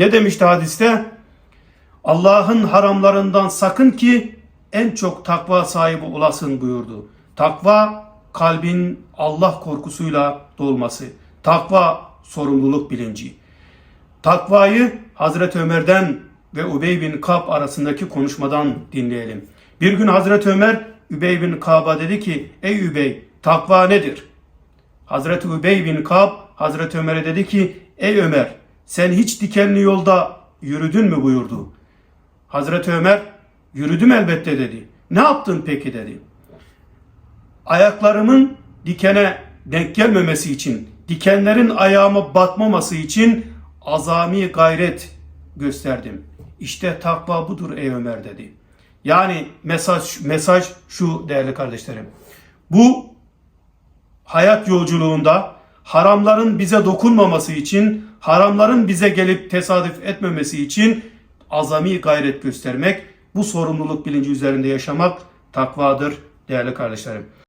Ne demişti hadiste? Allah'ın haramlarından sakın ki en çok takva sahibi olasın buyurdu. Takva kalbin Allah korkusuyla dolması. Takva sorumluluk bilinci. Takvayı Hazreti Ömer'den ve Übey bin Kab arasındaki konuşmadan dinleyelim. Bir gün Hazreti Ömer Übey bin Kab'a dedi ki Ey Übey takva nedir? Hazreti Übey bin Kab Hazreti Ömer'e dedi ki Ey Ömer sen hiç dikenli yolda yürüdün mü buyurdu. Hazreti Ömer yürüdüm elbette dedi. Ne yaptın peki dedi. Ayaklarımın dikene denk gelmemesi için, dikenlerin ayağıma batmaması için azami gayret gösterdim. İşte takva budur ey Ömer dedi. Yani mesaj mesaj şu değerli kardeşlerim. Bu hayat yolculuğunda haramların bize dokunmaması için, haramların bize gelip tesadüf etmemesi için azami gayret göstermek, bu sorumluluk bilinci üzerinde yaşamak takvadır değerli kardeşlerim.